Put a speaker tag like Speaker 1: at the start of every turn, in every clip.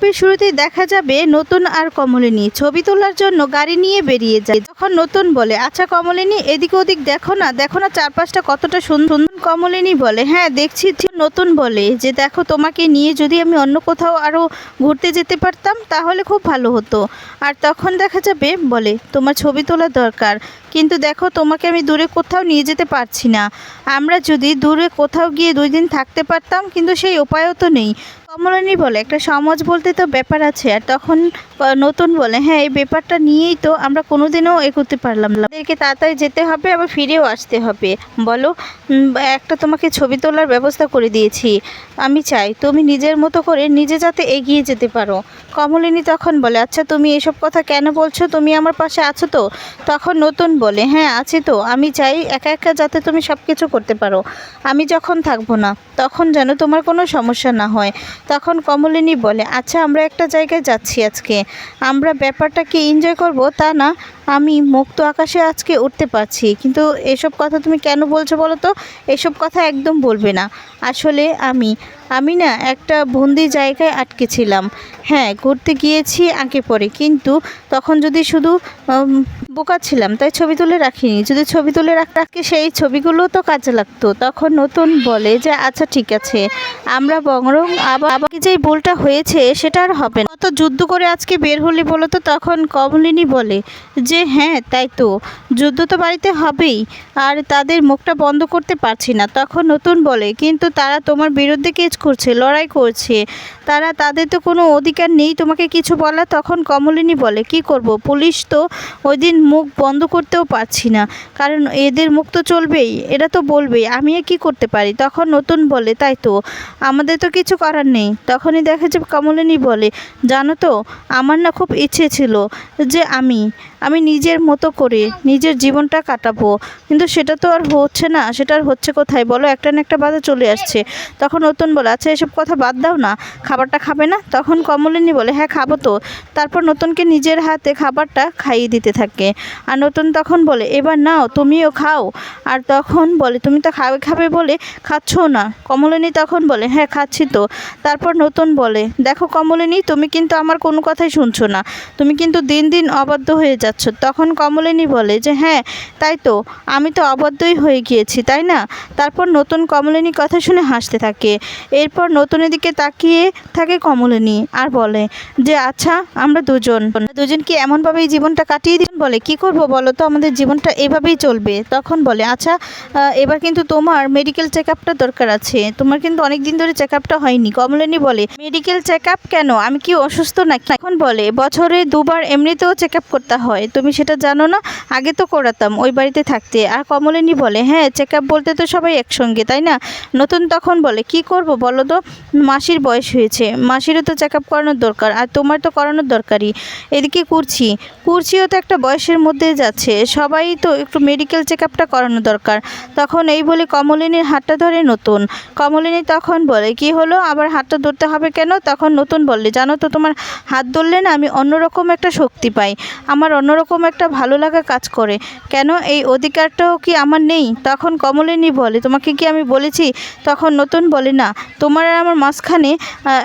Speaker 1: গল্পের শুরুতেই দেখা যাবে নতুন আর কমলিনী। ছবি তোলার জন্য গাড়ি নিয়ে বেরিয়ে যায়। তখন নতুন বলে আচ্ছা কমলিনী, এদিক ওদিক দেখো না দেখো না চারপাশটা কতটা সুন্দর কমলিনী বলে হ্যাঁ দেখছি নতুন বলে, যে দেখো তোমাকে নিয়ে যদি আমি অন্য কোথাও আরও ঘুরতে যেতে পারতাম, তাহলে খুব ভালো হতো। আর তখন দেখা যাবে, বলে, তোমার ছবি তোলা দরকার, কিন্তু দেখো তোমাকে আমি দূরে কোথাও নিয়ে যেতে পারছি না। আমরা যদি দূরে কোথাও গিয়ে দুই দিন থাকতে পারতাম, কিন্তু সেই উপায়ও তো নেই। কমলিনী বলে, একটা সমাজ বলতে তো ব্যাপার আছে, আর তখন নতুন বলে হ্যাঁ এই ব্যাপারটা নিয়েই তো আমরা কোনোদিনও এগোতে পারলাম না। আমাদেরকে তাড়াতাড়ি যেতে হবে, আবার ফিরেও আসতে হবে। বলো একটা তোমাকে ছবি তোলার ব্যবস্থা করে দিয়েছি। আমি চাই তুমি নিজের মতো করে নিজে যাতে এগিয়ে যেতে পারো। কমলিনী তখন বলে আচ্ছা তুমি এসব কথা কেন বলছো? তুমি আমার পাশে আছো তো? তখন নতুন বলে হ্যাঁ আছি তো। আমি চাই একা একা যাতে তুমি সব কিছু করতে পারো। আমি যখন থাকব না, তখন যেন তোমার কোনো সমস্যা না হয়। তখন কমলিনী বলে আচ্ছা আমরা একটা জায়গায় যাচ্ছি আজকে। আমরা ব্যাপারটাকে এনজয় করব, তা না, আমি মুক্ত আকাশে আজকে উঠতে পারছি। কিন্তু এসব কথা তুমি কেন বলছো বলো তো? এসব কথা একদম বলবে না। আসলে আমি আমি না একটা বন্দি জায়গায় আটকে ছিলাম হ্যাঁ ঘুরতে গিয়েছি আঁকে পরে। কিন্তু তখন যদি শুধু বোকা ছিলাম, তাই ছবি তুলে রাখিনি। যদি ছবি তুলে রাখ রাখতে সেই ছবিগুলো তো কাজে লাগতো। তখন নতুন বলে যে আচ্ছা ঠিক আছে। আমরা বরং আবার যেই ভুলটা হয়েছে, সেটা আর হবে না। কত যুদ্ধ করে আজকে বের হলি বলো তো, তখন কমলিনী বলে যে হ্যাঁ তাই তো। যুদ্ধ তো বাড়িতে হবেই, আর তাদের মুখটা বন্ধ করতে পারছি না। তখন নতুন বলে, কিন্তু তারা তোমার বিরুদ্ধে কেস করছে, লড়াই করছে। তারা, তাদের তো কোনো অধিকার নেই তোমাকে কিছু বলা তখন কমলিনী বলে, কি করব? পুলিশ তো ওই দিন মুখ বন্ধ করতেও পারছি না। কারণ এদের মুখ তো চলবেই, এরা তো বলবেই, আমি কি করতে পারি? তখন নতুন বলে, তাই তো। আমাদের তো কিছু করার নেই। তখনই দেখা যাবে কমলিনী বলে, জানো তো, আমার না খুব ইচ্ছে ছিল যে আমি আমি নিজের মতো করে নিজের জীবনটা কাটাবো। কিন্তু সেটা তো আর হচ্ছে না, সেটা আর হচ্ছে কোথায়? বলো, একটা না একটা বাধা চলে আসছে। তখন নতুন বলে আচ্ছা এসব কথা বাদ দাও না, খাবারটা খাবে না? তখন কমলিনী বলে হ্যাঁ খাব তো। তারপর নতুনকে নিজের হাতে খাবারটা খাইয়ে দিতে থাকে। আর নতুন তখন বলে, এবার নাও, তুমিও খাও। আর তখন বলে, তুমি তো খাবে খাবে বলে খাচ্ছও না। কমলিনী তখন বলে হ্যাঁ খাচ্ছি তো। তারপর নতুন বলে, দেখো কমলিনী, তুমি কিন্তু আমার কোনো কথাই শুনছো না। তুমি কিন্তু দিন দিন অবাধ্য হয়ে যাচ্ছ। তখন কমলিনী বলে যে হ্যাঁ তাই তো, আমি তো অবাধ্যই হয়ে গিয়েছি, তাই না? তারপর নতুন কমলিনী কথা শুনে হাসতে থাকে। এরপর নতুনের দিকে তাকিয়ে থাকে কমলিনী আর বলে যে আচ্ছা আমরা দুজন। দুজন কি এমনভাবেই জীবনটা কাটিয়ে বলে, কি করব বলো তো? আমাদের জীবনটা এভাবেই চলবে। তখন বলে আচ্ছা এবার কিন্তু তোমার মেডিকেল চেক আপটা দরকার আছে। তোমার কিন্তু অনেক দিন ধরে চেক আপটা হয়নি। কমলিনী বলে মেডিকেল চেক আপ কেন? আমি কি অসুস্থ নাকি? এখন বলে, বছরে দুবার এমনিতেও চেক আপ করতে হয়। তুমি সেটা জানো না? আগে তো করাতাম ওই বাড়িতে থাকতে। আর কমলিনী বলে হ্যাঁ চেক আপ বলতে তো সবাই একসঙ্গে, তাই না? নতুন তখন বলে, কি করব বলো তো? মাসির বয়স হয়েছে। মাসিরও তো চেক আপ করানোর দরকার, আর তোমার তো করানোর দরকারই। এদিকে কুর্চি কুর্চিও তো একটা বয়সের মধ্যে যাচ্ছে। সবাই তো একটু মেডিকেল চেক আপটা করানো দরকার। তখন এই বলে কমলিনীর হাতটা ধরে নতুন। কমলিনী তখন বলে, কি হলো? আবার হাতটা ধরতে হবে কেন? তখন নতুন বললে, জানো তো তোমার হাত ধরলে না আমি অন্যরকম একটা শক্তি পাই। আমার অন্যরকম একটা ভালো লাগা কাজ করে। কেন? এই অধিকারটাও কি আমার নেই? তখন কমলিনী বলে, তোমাকে কি আমি বলেছি? তখন নতুন বলে, না, তোমার আর আমার মাঝখানে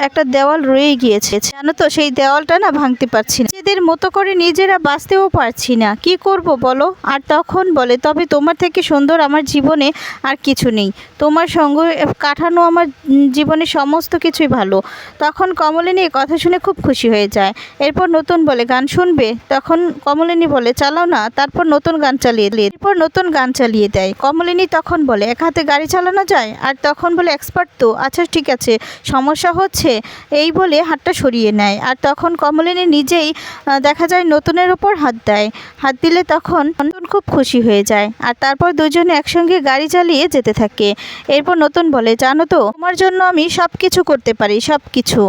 Speaker 1: একটা দেওয়াল রয়ে গিয়েছে। জানো তো, সেই দেওয়ালটা না ভাঙতে পারছি না। নিজেদের মতো করে নিজেরা বাঁচতেও পারছি না। কি করব বলো? আর তখন বলে, তবে তোমার থেকে সুন্দর আমার জীবনে আর কিছু নেই। তোমার সঙ্গে কাঠানো আমার জীবনে সমস্ত কিছুই ভালো। তখন কমলিনী কথা শুনে খুব খুশি হয়ে যায়। এরপর নতুন বলে, গান শুনবে? তখন কমলিনী বলে, চালাও না। তারপর নতুন গান চালিয়ে দিলে এরপর নতুন গান চালিয়ে দেয়। কমলিনী তখন বলে, এক হাতে গাড়ি চালানো যায়? আর তখন বলে, এক্সপার্ট তো। আচ্ছা ঠিক আছে, সমস্যা হচ্ছে। এই বলে হাতটা সরিয়ে নেয়। আর তখন কমলিনী নিজেই দেখা যায় নতুনের ওপর হাত দেয়। হাত দিলে তখন নতুন খুব খুশি হয়ে যায়। আর তারপর দুজনে একসঙ্গে গাড়ি চালিয়ে যেতে থাকে। এরপর নতুন বলে, জানো তো, তোমার জন্য আমি সব কিছু করতে পারি সব কিছু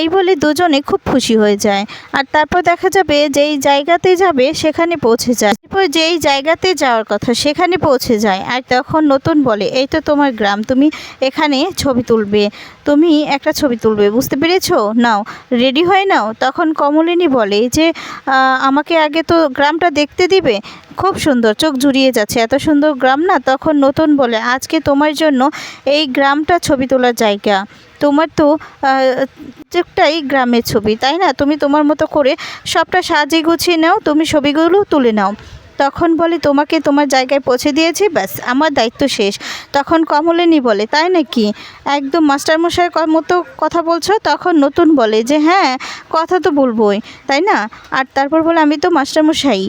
Speaker 1: এই বলে দুজনে খুব খুশি হয়ে যায়। আর তারপর দেখা যাবে, যেই জায়গাতে যাবে, সেখানে পৌঁছে যায়। এরপর যেই জায়গাতে যাওয়ার কথা, সেখানে পৌঁছে যায়। আর তখন নতুন বলে, এই তো তোমার গ্রাম, তুমি এখানে ছবি তুলবে, তুমি একটা ছবি তুলবে, বুঝতে পেরেছ? নাও, রেডি হয়ে নাও। তখন কমলিনী বলে যে আমাকে আগে তো গ্রামটা দেখতে দিবে? খুব সুন্দর, চোখ জুড়িয়ে যাচ্ছে। এত সুন্দর গ্রাম না, তখন নতুন বলে, আজকে তোমার জন্য এই গ্রামটা ছবি তোলার জায়গা। তোমার তো প্রত্যেকটাই গ্রামের ছবি, তাই না? তুমি তোমার মতো করে সবটা সাজিয়ে গুছিয়ে নাও, তুমি ছবিগুলো তুলে নাও। তখন বলে, তোমাকে তোমার জায়গায় পৌঁছে দিয়েছি, ব্যাস, আমার দায়িত্ব শেষ। তখন কমলিনী বলে, তাই নাকি? একদম মাস্টারমশাইয়ের মতো কথা বলছো? তখন নতুন বলে যে হ্যাঁ কথা তো বলবোই, তাই না? আর তারপর বলে, আমি তো মাস্টারমশাই,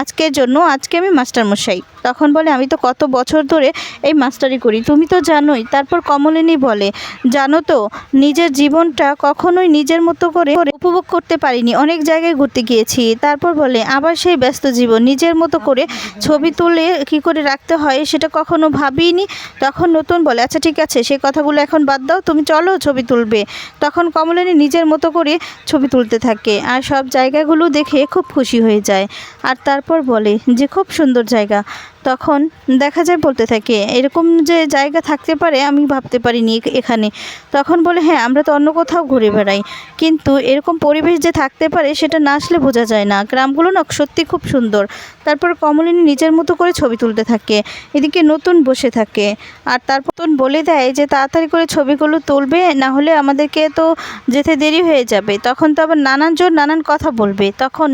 Speaker 1: আজকের জন্য আজকে আমি মাস্টারমশাই। তখন বলে, আমি তো কত বছর ধরে এই মাস্টারি করি, তুমি তো জানোই। তারপর কমলিনী বলে, জানো তো, নিজের জীবনটা কখনোই নিজের মতো করে উপভোগ করতে পারিনি, অনেক জায়গায় ঘুরতে গিয়েছি। তারপর বলে, আবার সেই ব্যস্ত জীবন, নিজের মতো করে ছবি তুলে কি করে রাখতে হয় সেটা কখনো ভাবিনি। তখন নতুন বলে আচ্ছা ঠিক আছে, সেই কথাগুলো এখন বাদ দাও, তুমি চলো ছবি তুলবে। তখন কমলিনী নিজের মতো করে ছবি তুলতে থাকে আর সব জায়গাগুলো দেখে খুব খুশি হয়ে যায়। আর তারপর বলে, যে খুব সুন্দর জায়গা। তখন দেখা যায় বলতে থাকে এরকম যে জায়গা থাকতে পারে আমি ভাবতে পারিনি এখ- এখানে। তখন বলে হ্যাঁ আমরা তো অন্য কোথাও ঘুরে বেড়াই। কিন্তু এরকম পরিবেশ যে থাকতে পারে সেটা না আসলে বোঝা যায় না। গ্রামগুলো না সত্যি খুব সুন্দর। তারপর কমলিনী নিজের মতো করে ছবি তুলতে থাকে এদিকে নতুন বসে থাকে। আর তারপর বলে দেয় যে তাড়াতাড়ি করে ছবিগুলো তুলবে না হলে আমাদেরকে তো যেতে দেরি হয়ে যাবে। তখন তো আবার নানান নানানজন নানান কথা বলবে। তখন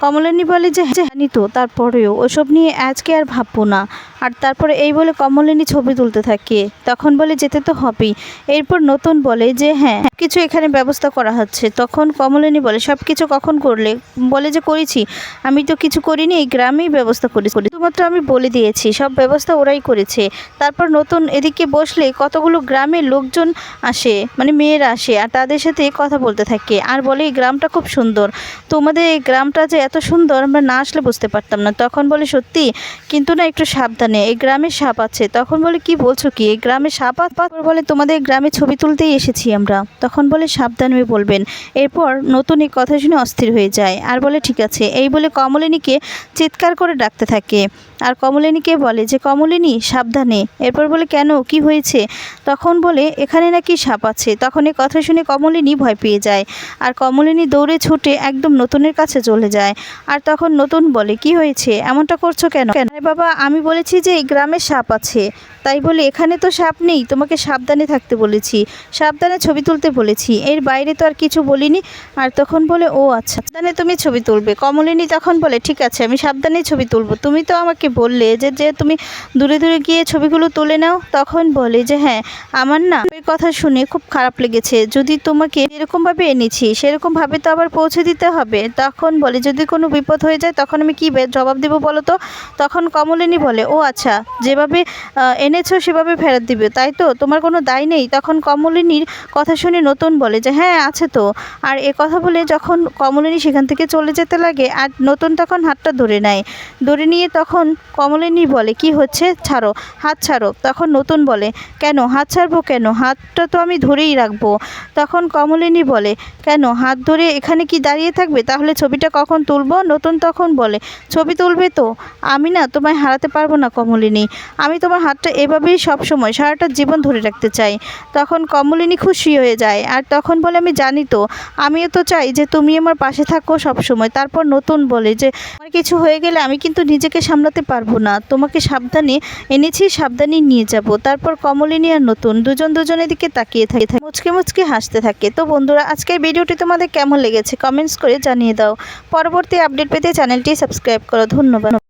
Speaker 1: কমলিনী বলে যে হ্যাঁ, তো তারপরেও ওসব নিয়ে আজকে আর ভাববো না আর তারপরে এই বলে কমলিনী ছবি তুলতে থাকে। তখন বলে, যেতে তো হবেই। এরপর নতুন বলে যে হ্যাঁ কিছু এখানে ব্যবস্থা করা হচ্ছে। তখন কমলিনী বলে সব কিছু কখন করলে? বলে যে, করেছি। আমি তো কিছু করিনি, এই গ্রামেই ব্যবস্থা করেছি। শুধুমাত্র আমি বলে দিয়েছি, সব ব্যবস্থা ওরাই করেছে। তারপর নতুন এদিকে বসলে কতগুলো গ্রামের লোকজন আসে মানে মেয়েরা আসে, আর তাদের সাথে কথা বলতে থাকে। আর বলে, এই গ্রামটা খুব সুন্দর। তোমাদের এই গ্রামটা যে এত সুন্দর, আমরা না আসলে বুঝতে পারতাম না। তখন বলে, সত্যি? কিন্তু না, একটু সাবধানে। এই গ্রামে সাপ আছে। তখন বলে, কি বলছো কি? এই গ্রামে সাপ বলে, তোমাদের গ্রামে ছবি তুলতেই এসেছি আমরা। তখন বলে, সাবধানে বলবেন। এরপর নতুন এই কথা শুনে অস্থির হয়ে যায়। আর বলে, ঠিক আছে। এই বলে কমলিনীকে চিৎকার করে ডাকতে থাকে। আর কমলিনীকে বলে যে, কমলিনী, সাবধানে। এরপর বলে, কেন? কি হয়েছে? তখন বলে, এখানে নাকি সাপ আছে। তখন এ কথা শুনে কমলিনী ভয় পেয়ে যায়। আর কমলিনী দৌড়ে ছুটে একদম নতুনের কাছে চলে যায়। আর তখন নতুন বলে, কি হয়েছে? এমনটা করছ কেন? কেন বাবা, আমি বলেছি যে, এই গ্রামে সাপ আছে। তাই বলে এখানে তো সাপ নেই তোমাকে সাবধানে থাকতে বলেছি। সাবধানে ছবি তুলতে বলেছি। এর বাইরে তো আর কিছু বলিনি। আর তখন বলে ও আচ্ছা সাবধানে তুমি ছবি তুলবে। কমলিনী তখন বলে ঠিক আছে আমি সাবধানে ছবি তুলবো। তুমি তো আমাকে বললে যে যে তুমি দূরে দূরে গিয়ে ছবিগুলো তুলে নাও। তখন বলে যে হ্যাঁ আমার না এই কথা শুনে খুব খারাপ লেগেছে। যদি তোমাকে এরকমভাবে এনেছি সেরকমভাবে তো আবার পৌঁছে দিতে হবে। তখন বলে যদি কোনো বিপদ হয়ে যায় তখন আমি কী জবাব দেবো বলো তো? তখন কমলিনী বলে ও আচ্ছা যেভাবে আহ, এনেছো সেভাবে ফেরত দিবে, তাই তো? তোমার কোনো দায় নেই? তখন কমলিনীর কথা শুনে নতুন বলে যে হ্যাঁ আছে তো। আর এ কথা বলে যখন কমলিনী সেখান থেকে চলে যেতে লাগে, আর নতুন তখন হাতটা ধরে নেয়। ধরে নিয়ে তখন কমলিনী বলে, কি হচ্ছে? ছাড়ো, হাত ছাড়ো। তখন নতুন বলে, কেন? হাত ছাড়বো কেন? হাতটা তো আমি ধরেই রাখব। তখন কমলিনী বলে, কেন? হাত ধরে এখানে কি দাঁড়িয়ে থাকবে? তাহলে ছবিটা কখন তুলবো? নতুন তখন বলে, ছবি তুলবে তো? আমি না তোমায় হারাতে পারব না কমলিনী। আমি তোমার হাতটা এভাবেই সব সময় সারাটা জীবন ধরে রাখতে চাই। তখন কমলিনী খুশি হয়ে যায়। আর তখন বলে, আমি জানি তো, আমিও তো চাই যে তুমি আমার পাশে থাকো সব সময়। তারপর নতুন বলে যে, আমার কিছু হয়ে গেলে আমি কিন্তু নিজেকে সামলাতে পারব না। তোমাকে সাবধানে, এনেছি, সাবধানে নিয়ে যাব। তারপর কমলিনী আর নতুন দুজন দুজনের দিকে তাকিয়ে থাকে। মুচকে মুচকে হাসতে থাকে। তো বন্ধুরা, আজকের ভিডিওটি তোমাদের কেমন লেগেছে? কমেন্টস করে জানিয়ে দাও। পরবর্তী আপডেট পেতে চ্যানেলটি সাবস্ক্রাইব করো। ধন্যবাদ।